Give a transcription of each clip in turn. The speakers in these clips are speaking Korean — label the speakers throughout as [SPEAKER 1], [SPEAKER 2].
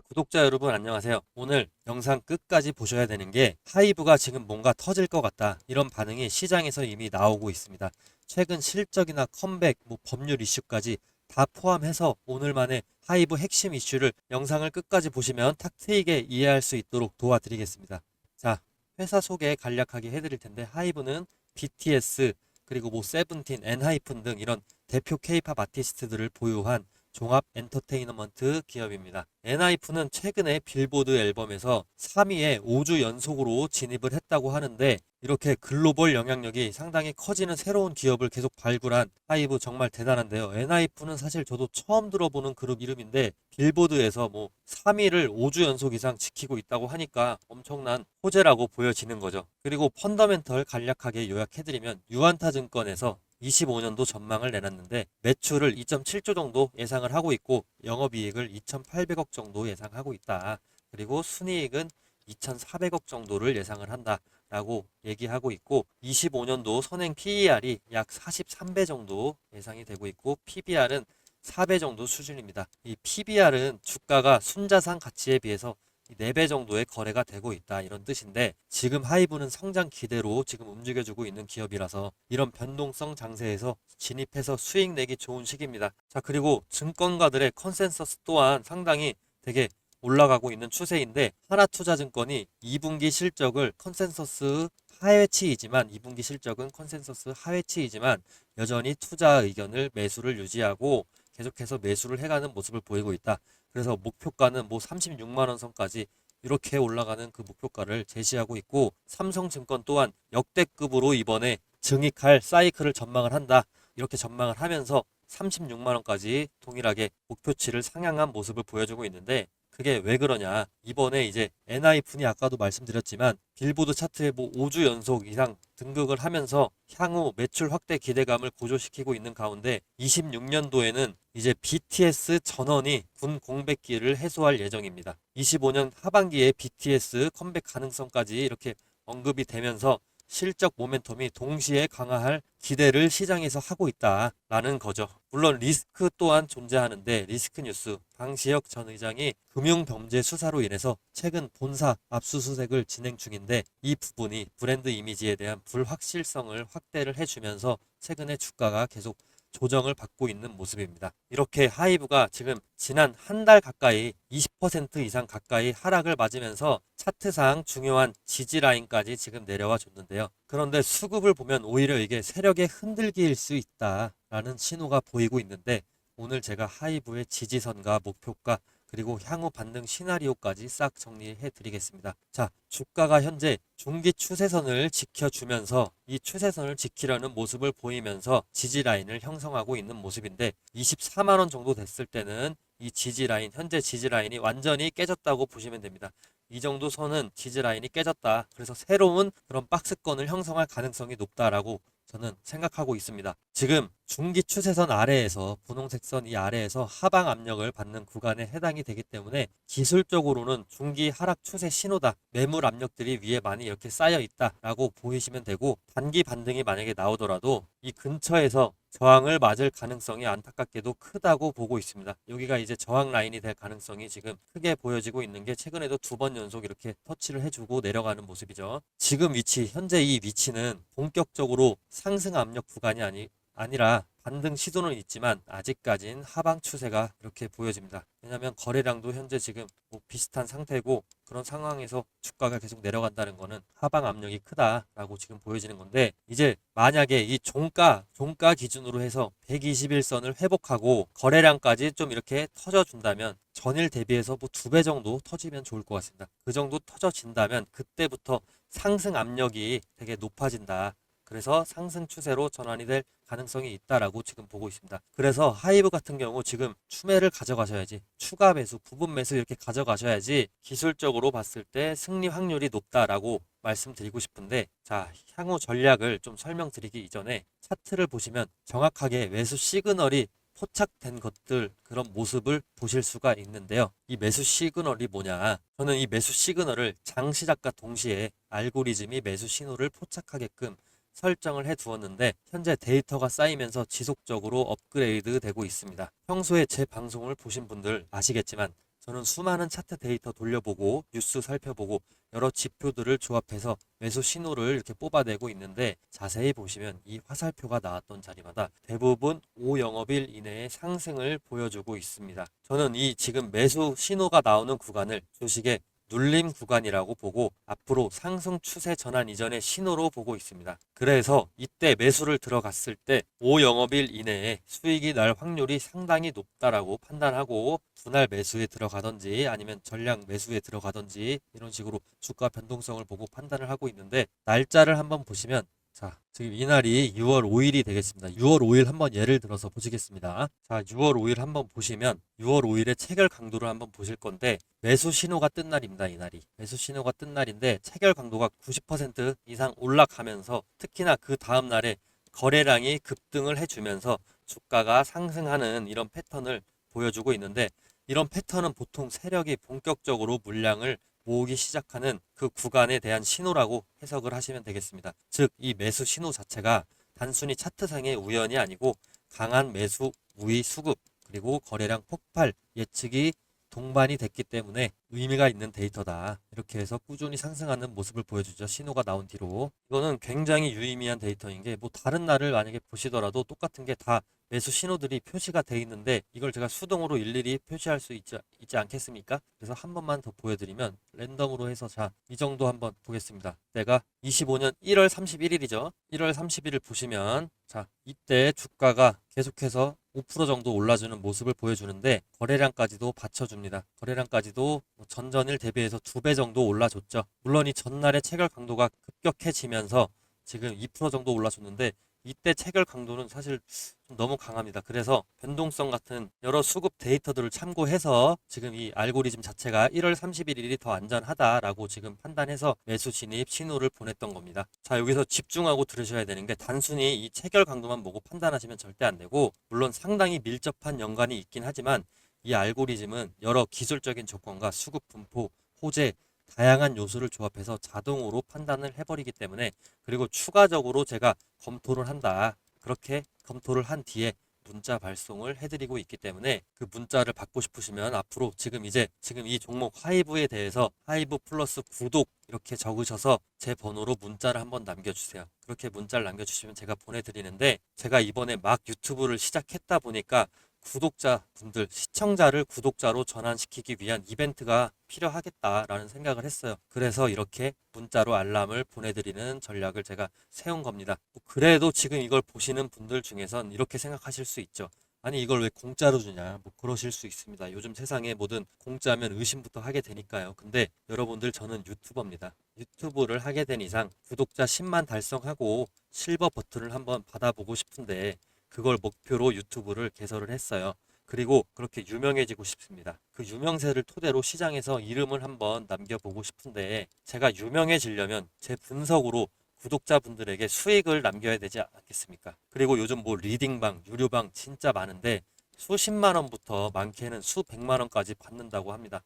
[SPEAKER 1] 구독자 여러분 안녕하세요. 오늘 영상 끝까지 보셔야 되는 게 하이브가 지금 뭔가 터질 것 같다. 이런 반응이 시장에서 이미 나오고 있습니다. 최근 실적이나 컴백, 뭐 법률 이슈까지 다 포함해서 오늘만의 하이브 핵심 이슈를 영상을 끝까지 보시면 탁 트이게 이해할 수 있도록 도와드리겠습니다. 자, 회사 소개 간략하게 해드릴 텐데 하이브는 BTS 그리고 뭐 세븐틴, 엔하이픈 등 이런 대표 K-팝 아티스트들을 보유한 종합 엔터테이너먼트 기업입니다. 엔하이픈은 최근에 빌보드 앨범에서 3위에 5주 연속으로 진입을 했다고 하는데 이렇게 글로벌 영향력이 상당히 커지는 새로운 기업을 계속 발굴한 하이브 정말 대단한데요. 엔하이픈은 사실 저도 처음 들어보는 그룹 이름인데 빌보드에서 뭐 3위를 5주 연속 이상 지키고 있다고 하니까 엄청난 호재라고 보여지는 거죠. 그리고 펀더멘털 간략하게 요약해드리면 유한타증권에서 25년도 전망을 내놨는데 매출을 2.7조 정도 예상을 하고 있고 영업이익을 2,800억 정도 예상하고 있다. 그리고 순이익은 2,400억 정도를 예상을 한다 라고 얘기하고 있고 25년도 선행 PER이 약 43배 정도 예상이 되고 있고 PBR은 4배 정도 수준입니다. 이 PBR은 주가가 순자산 가치에 비해서 4배 정도의 거래가 되고 있다 이런 뜻인데 지금 하이브는 성장 기대로 지금 움직여주고 있는 기업이라서 이런 변동성 장세에서 진입해서 수익 내기 좋은 시기입니다. 자 그리고 증권가들의 컨센서스 또한 상당히 되게 올라가고 있는 추세인데 하나투자증권이 2분기 실적을 컨센서스 하회치이지만 2분기 실적은 컨센서스 하회치이지만 여전히 투자 의견을 매수를 유지하고 계속해서 매수를 해가는 모습을 보이고 있다. 그래서 목표가는 뭐 36만 원 선까지 이렇게 올라가는 그 목표가를 제시하고 있고 삼성증권 또한 역대급으로 이번에 증익할 사이클을 전망을 한다. 이렇게 전망을 하면서 36만 원까지 동일하게 목표치를 상향한 모습을 보여주고 있는데 그게 왜 그러냐? 이번에 이제 엔하이픈이 아까도 말씀드렸지만 빌보드 차트에 뭐 5주 연속 이상 등극을 하면서 향후 매출 확대 기대감을 고조시키고 있는 가운데 26년도에는 이제 BTS 전원이 군 공백기를 해소할 예정입니다. 25년 하반기에 BTS 컴백 가능성까지 이렇게 언급이 되면서 실적 모멘텀이 동시에 강화할 기대를 시장에서 하고 있다라는 거죠. 물론 리스크 또한 존재하는데 리스크 뉴스 방시혁 전 의장이 금융범죄 수사로 인해서 최근 본사 압수수색을 진행 중인데 이 부분이 브랜드 이미지에 대한 불확실성을 확대를 해주면서 최근에 주가가 계속 조정을 받고 있는 모습입니다. 이렇게 하이브가 지금 지난 한 달 가까이 20% 이상 가까이 하락을 맞으면서 차트상 중요한 지지 라인까지 지금 내려와 줬는데요. 그런데 수급을 보면 오히려 이게 세력의 흔들기일 수 있다 라는 신호가 보이고 있는데 오늘 제가 하이브의 지지선과 목표가 그리고 향후 반등 시나리오까지 싹 정리해 드리겠습니다. 자, 주가가 현재 중기 추세선을 지켜주면서 이 추세선을 지키려는 모습을 보이면서 지지 라인을 형성하고 있는 모습인데 24만 원 정도 됐을 때는 이 지지 라인, 현재 지지 라인이 완전히 깨졌다고 보시면 됩니다. 이 정도 선은 지지 라인이 깨졌다. 그래서 새로운 그런 박스권을 형성할 가능성이 높다라고 저는 생각하고 있습니다. 지금 중기 추세선 아래에서 분홍색 선 이 아래에서 하방 압력을 받는 구간에 해당이 되기 때문에 기술적으로는 중기 하락 추세 신호다. 매물 압력들이 위에 많이 이렇게 쌓여 있다라고 보이시면 되고 단기 반등이 만약에 나오더라도 이 근처에서 저항을 맞을 가능성이 안타깝게도 크다고 보고 있습니다. 여기가 이제 저항 라인이 될 가능성이 지금 크게 보여지고 있는 게 최근에도 두 번 연속 이렇게 터치를 해주고 내려가는 모습이죠. 지금 위치, 현재 이 위치는 본격적으로 상승 압력 구간이 아니, 아니라 반등 시도는 있지만 아직까진 하방 추세가 이렇게 보여집니다. 왜냐하면 거래량도 현재 지금 뭐 비슷한 상태고 그런 상황에서 주가가 계속 내려간다는 거는 하방 압력이 크다라고 지금 보여지는 건데 이제 만약에 이 종가 종가 기준으로 해서 121선을 회복하고 거래량까지 좀 이렇게 터져준다면 전일 대비해서 뭐 두 배 정도 터지면 좋을 것 같습니다. 그 정도 터져진다면 그때부터 상승 압력이 되게 높아진다. 그래서 상승 추세로 전환이 될 가능성이 있다라고 지금 보고 있습니다. 그래서 하이브 같은 경우 지금 추매를 가져가셔야지 추가 매수, 부분 매수 이렇게 가져가셔야지 기술적으로 봤을 때 승리 확률이 높다라고 말씀드리고 싶은데 자 향후 전략을 좀 설명드리기 이전에 차트를 보시면 정확하게 매수 시그널이 포착된 것들 그런 모습을 보실 수가 있는데요. 이 매수 시그널이 뭐냐? 저는 이 매수 시그널을 장 시작과 동시에 알고리즘이 매수 신호를 포착하게끔 설정을 해 두었는데 현재 데이터가 쌓이면서 지속적으로 업그레이드 되고 있습니다. 평소에 제 방송을 보신 분들 아시겠지만 저는 수많은 차트 데이터 돌려보고 뉴스 살펴보고 여러 지표들을 조합해서 매수 신호를 이렇게 뽑아내고 있는데 자세히 보시면 이 화살표가 나왔던 자리마다 대부분 5영업일 이내의 상승을 보여주고 있습니다. 저는 이 지금 매수 신호가 나오는 구간을 주식의 눌림 구간이라고 보고 앞으로 상승 추세 전환 이전의 신호로 보고 있습니다. 그래서 이때 매수를 들어갔을 때 5영업일 이내에 수익이 날 확률이 상당히 높다라고 판단하고 분할 매수에 들어가든지 아니면 전량 매수에 들어가든지 이런 식으로 주가 변동성을 보고 판단을 하고 있는데 날짜를 한번 보시면 자, 지금 이날이 6월 5일이 되겠습니다. 6월 5일 한번 예를 들어서 보시겠습니다. 자, 6월 5일 한번 보시면 6월 5일의 체결 강도를 한번 보실 건데 매수 신호가 뜬 날입니다. 이날이. 매수 신호가 뜬 날인데 체결 강도가 90% 이상 올라가면서 특히나 그 다음 날에 거래량이 급등을 해주면서 주가가 상승하는 이런 패턴을 보여주고 있는데 이런 패턴은 보통 세력이 본격적으로 물량을 모으기 시작하는 그 구간에 대한 신호라고 해석을 하시면 되겠습니다. 즉, 이 매수 신호 자체가 단순히 차트상의 우연이 아니고 강한 매수 우위 수급 그리고 거래량 폭발 예측이 동반이 됐기 때문에 의미가 있는 데이터다. 이렇게 해서 꾸준히 상승하는 모습을 보여주죠. 신호가 나온 뒤로. 이거는 굉장히 유의미한 데이터인 게 뭐 다른 날을 만약에 보시더라도 똑같은 게 다 매수 신호들이 표시가 돼 있는데 이걸 제가 수동으로 일일이 표시할 수 있지, 있지 않겠습니까? 그래서 한 번만 더 보여드리면 랜덤으로 해서 자, 이 정도 한번 보겠습니다. 때가 25년 1월 31일이죠. 1월 30일을 보시면 자, 이때 주가가 계속해서 5% 정도 올라주는 모습을 보여주는데 거래량까지도 받쳐줍니다. 거래량까지도 뭐 전전일 대비해서 두 배 정도 올라줬죠. 물론 이 전날의 체결 강도가 급격해지면서 지금 2% 정도 올라줬는데 이때 체결 강도는 사실 좀 너무 강합니다. 그래서 변동성 같은 여러 수급 데이터들을 참고해서 지금 이 알고리즘 자체가 1월 31일이 더 안전하다라고 지금 판단해서 매수 진입 신호를 보냈던 겁니다. 자, 여기서 집중하고 들으셔야 되는 게 단순히 이 체결 강도만 보고 판단하시면 절대 안 되고 물론 상당히 밀접한 연관이 있긴 하지만 이 알고리즘은 여러 기술적인 조건과 수급 분포, 호재, 다양한 요소를 조합해서 자동으로 판단을 해버리기 때문에 그리고 추가적으로 제가 검토를 한다. 그렇게 검토를 한 뒤에 문자 발송을 해드리고 있기 때문에 그 문자를 받고 싶으시면 앞으로 지금 이제 지금 이 종목 하이브에 대해서 하이브 플러스 구독 이렇게 적으셔서 제 번호로 문자를 한번 남겨주세요. 그렇게 문자를 남겨주시면 제가 보내드리는데 제가 이번에 막 유튜브를 시작했다 보니까 구독자분들, 시청자를 구독자로 전환시키기 위한 이벤트가 필요하겠다라는 생각을 했어요. 그래서 이렇게 문자로 알람을 보내드리는 전략을 제가 세운 겁니다. 뭐 그래도 지금 이걸 보시는 분들 중에선 이렇게 생각하실 수 있죠. 아니 이걸 왜 공짜로 주냐 뭐 그러실 수 있습니다 요즘 세상에 뭐든 공짜면 의심부터 하게 되니까요 근데 여러분들 저는 유튜버입니다 유튜브를 하게 된 이상 구독자 10만 달성하고 실버 버튼을 한번 받아보고 싶은데 그걸 목표로 유튜브를 개설을 했어요. 그리고 그렇게 유명해지고 싶습니다. 그 유명세를 토대로 시장에서 이름을 한번 남겨보고 싶은데 제가 유명해지려면 제 분석으로 구독자분들에게 수익을 남겨야 되지 않겠습니까? 그리고 요즘 뭐 리딩방, 유료방 진짜 많은데 수십만 원부터 많게는 수백만 원까지 받는다고 합니다.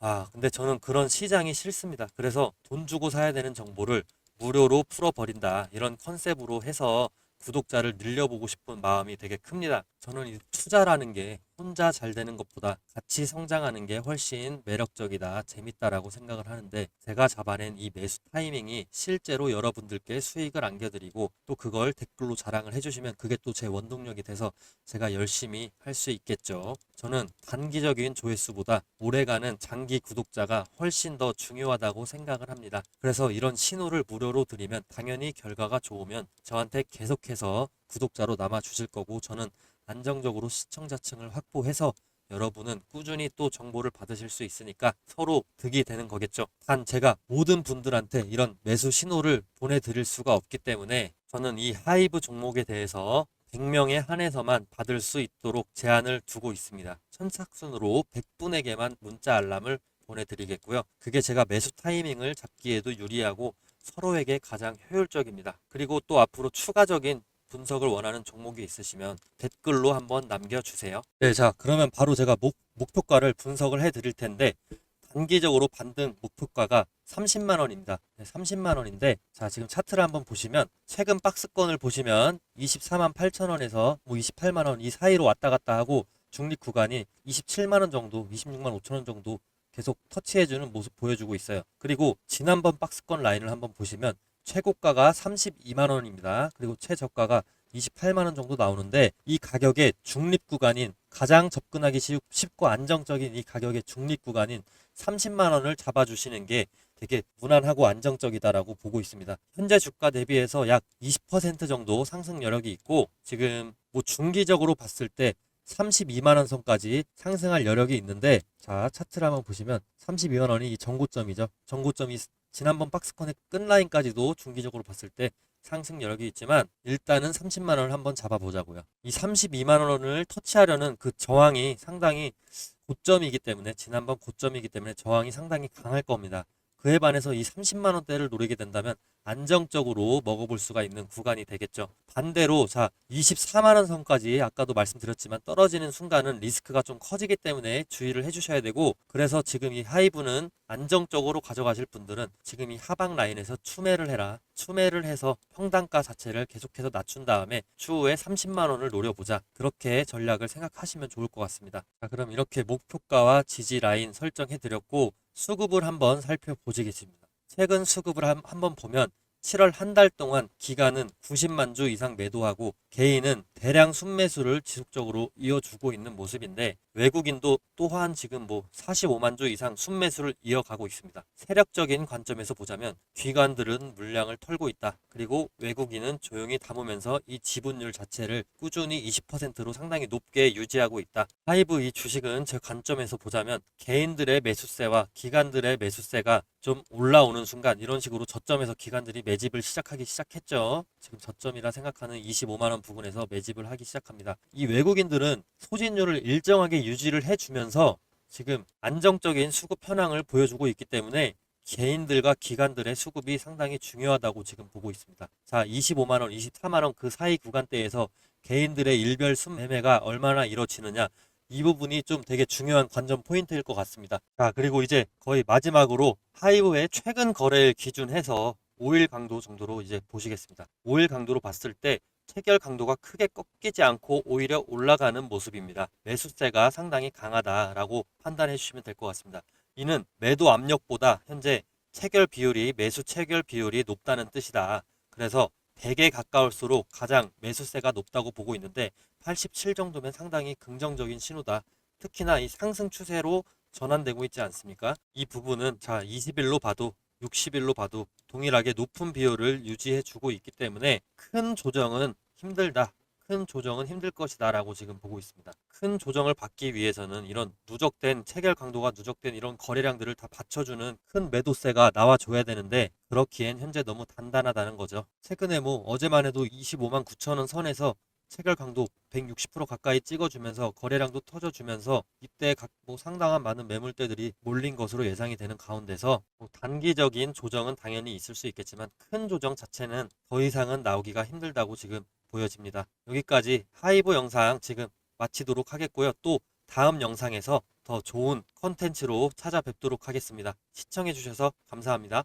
[SPEAKER 1] 아, 근데 저는 그런 시장이 싫습니다. 그래서 돈 주고 사야 되는 정보를 무료로 풀어버린다. 이런 컨셉으로 해서 구독자를 늘려보고 싶은 마음이 되게 큽니다. 저는 이 투자라는 게 혼자 잘 되는 것보다 같이 성장하는 게 훨씬 매력적이다, 재밌다라고 생각을 하는데 제가 잡아낸 이 매수 타이밍이 실제로 여러분들께 수익을 안겨드리고 또 그걸 댓글로 자랑을 해주시면 그게 또 제 원동력이 돼서 제가 열심히 할 수 있겠죠. 저는 단기적인 조회수보다 오래가는 장기 구독자가 훨씬 더 중요하다고 생각을 합니다. 그래서 이런 신호를 무료로 드리면 당연히 결과가 좋으면 저한테 계속해서 구독자로 남아 주실 거고 저는 안정적으로 시청자층을 확보해서 여러분은 꾸준히 또 정보를 받으실 수 있으니까 서로 득이 되는 거겠죠. 단 제가 모든 분들한테 이런 매수 신호를 보내드릴 수가 없기 때문에 저는 이 하이브 종목에 대해서 100명에 한해서만 받을 수 있도록 제한을 두고 있습니다. 선착순으로 100분에게만 문자 알람을 보내드리겠고요. 그게 제가 매수 타이밍을 잡기에도 유리하고 서로에게 가장 효율적입니다. 그리고 또 앞으로 추가적인 분석을 원하는 종목이 있으시면 댓글로 한번 남겨주세요. 네, 자, 그러면 바로 제가 목, 목표가를 분석을 해 드릴 텐데, 단기적으로 반등 목표가가 30만 원입니다. 네, 30만 원인데, 자, 지금 차트를 한번 보시면, 최근 박스권을 보시면 24만 8천 원에서 뭐 28만 원 이 사이로 왔다 갔다 하고, 중립 구간이 27만 원 정도, 26만 5천 원 정도 계속 터치해주는 모습 보여주고 있어요. 그리고 지난번 박스권 라인을 한번 보시면 최고가가 32만 원입니다. 그리고 최저가가 28만 원 정도 나오는데 이 가격의 중립 구간인 가장 접근하기 쉽- 쉽고 안정적인 이 가격의 중립 구간인 30만 원을 잡아 주시는 게 되게 무난하고 안정적이다라고 보고 있습니다. 현재 주가 대비해서 약 20% 정도 상승 여력이 있고 지금 뭐 중기적으로 봤을 때 32만 원 선까지 상승할 여력이 있는데 자 차트를 한번 보시면 32만 원이 이 정고점이죠. 정고점이 지난번 박스권의 끝라인까지도 중기적으로 봤을 때 상승 여력이 있지만 일단은 30만 원을 한번 잡아보자고요. 이 32만 원을 터치하려는 그 저항이 상당히 고점이기 때문에 지난번 고점이기 때문에 저항이 상당히 강할 겁니다. 그에 반해서 이 30만 원대를 노리게 된다면 안정적으로 먹어볼 수가 있는 구간이 되겠죠. 반대로 자 24만 원 선까지 아까도 말씀드렸지만 떨어지는 순간은 리스크가 좀 커지기 때문에 주의를 해주셔야 되고 그래서 지금 이 하이브는 안정적으로 가져가실 분들은 지금 이 하방 라인에서 추매를 해라. 추매를 해서 평단가 자체를 계속해서 낮춘 다음에 추후에 30만 원을 노려보자. 그렇게 전략을 생각하시면 좋을 것 같습니다. 자 그럼 이렇게 목표가와 지지 라인 설정해 드렸고 수급을 한번 살펴보시겠습니다. 최근 수급을 한, 한번 보면 7월 한 달 동안 기간은 90만 주 이상 매도하고 개인은 대량 순매수를 지속적으로 이어주고 있는 모습인데 외국인도 또한 지금 뭐 45만 주 이상 순매수를 이어가고 있습니다. 세력적인 관점에서 보자면 기관들은 물량을 털고 있다. 그리고 외국인은 조용히 담으면서 이 지분율 자체를 꾸준히 20%로 상당히 높게 유지하고 있다. 하이브 이 주식은 제 관점에서 보자면 개인들의 매수세와 기관들의 매수세가 좀 올라오는 순간 이런 식으로 저점에서 기관들이 매집을 시작하기 시작했죠. 지금 저점이라 생각하는 25만 원 부근에서 매집을 하기 시작합니다. 이 외국인들은 소진율을 일정하게 유지를 해주면서 지금 안정적인 수급 현황을 보여주고 있기 때문에 개인들과 기관들의 수급이 상당히 중요하다고 지금 보고 있습니다. 자, 25만 원, 24만 원 그 사이 구간대에서 개인들의 일별 순매매가 얼마나 이루어지느냐 이 부분이 좀 되게 중요한 관전 포인트일 것 같습니다. 자, 그리고 이제 거의 마지막으로 하이브의 최근 거래일 기준해서 5일 강도 정도로 이제 보시겠습니다. 5일 강도로 봤을 때 체결 강도가 크게 꺾이지 않고 오히려 올라가는 모습입니다. 매수세가 상당히 강하다라고 판단해 주시면 될 것 같습니다. 이는 매도 압력보다 현재 체결 비율이 매수 체결 비율이 높다는 뜻이다. 그래서 100에 가까울수록 가장 매수세가 높다고 보고 있는데 87 정도면 상당히 긍정적인 신호다. 특히나 이 상승 추세로 전환되고 있지 않습니까? 이 부분은 자 20일로 봐도 60일로 봐도 동일하게 높은 비율을 유지해 주고 있기 때문에 큰 조정은 힘들다. 큰 조정은 힘들 것이다 라고 지금 보고 있습니다. 큰 조정을 받기 위해서는 이런 누적된 체결 강도가 누적된 이런 거래량들을 다 받쳐주는 큰 매도세가 나와줘야 되는데 그렇기엔 현재 너무 단단하다는 거죠. 최근에 뭐 어제만 해도 25만 9천 원 선에서 체결 강도 160% 가까이 찍어주면서 거래량도 터져주면서 이때 각 뭐 상당한 많은 매물대들이 몰린 것으로 예상이 되는 가운데서 뭐 단기적인 조정은 당연히 있을 수 있겠지만 큰 조정 자체는 더 이상은 나오기가 힘들다고 지금 보여집니다. 여기까지 하이브 영상 지금 마치도록 하겠고요. 또 다음 영상에서 더 좋은 컨텐츠로 찾아뵙도록 하겠습니다. 시청해 주셔서 감사합니다.